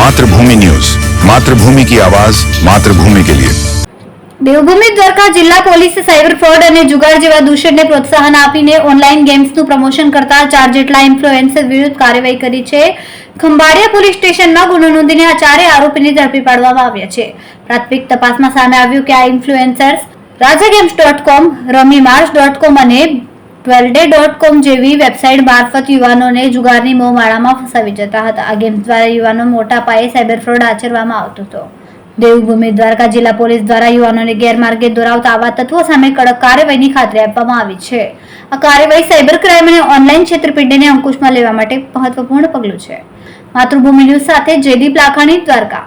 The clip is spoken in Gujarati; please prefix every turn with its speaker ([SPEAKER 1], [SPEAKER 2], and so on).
[SPEAKER 1] માતૃભૂમિ ન્યૂઝ. માતૃભૂમિ કી આવાજ માતૃભૂમિ કે લિયે.
[SPEAKER 2] દેવભૂમિ દ્વારકા જિલ્લા પોલીસે સાયબર ફ્રોડ અને જુગાર જેવા દૂષણને પ્રોત્સાહન આપીને ઓનલાઈન ગેમ્સનું પ્રમોશન કરતા ચાર જેટલા ઇન્ફ્લુએન્સર વિરુદ્ધ કાર્યવાહી કરી છે. ખંભાળિયા પોલીસ સ્ટેશનમાં ગુનો નોંધીને આ ચારે આરોપીને ઝડપી પાડવામાં આવ્યા છે. પ્રાથમિક તપાસમાં સામે આવ્યું કે આ ઇન્ફ્લુએન્સર્સ રાજા ગેમ્સ ડોટ કોમ રમી માર્સ ડોટ કોમ અને ટ્વેલ્ડે ડોટ કોમ જેવી વેબસાઇટ મારફત યુવાનોને જુગારની મોહમાળામાં ફસાવી જતા હતા. આ ગેમ્સ દ્વારા યુવાનો મોટા પાયે સાયબર ફ્રોડ આચરવામાં આવતો હતો. દેવભૂમિ દ્વારકા જિલ્લા પોલીસ દ્વારા યુવાનોને ગેરમાર્ગે દોરાવતા આવા તત્વો સામે કડક કાર્યવાહીની ખાતરી આપવામાં આવી છે. આ કાર્યવાહી સાયબર ક્રાઇમ અને ઓનલાઈન છેતરપિંડીને અંકુશમાં લેવા માટે મહત્વપૂર્ણ પગલું છે. માતૃભૂમિ ન્યૂઝ સાથે જયદીપ લાખાણી, દ્વારકા.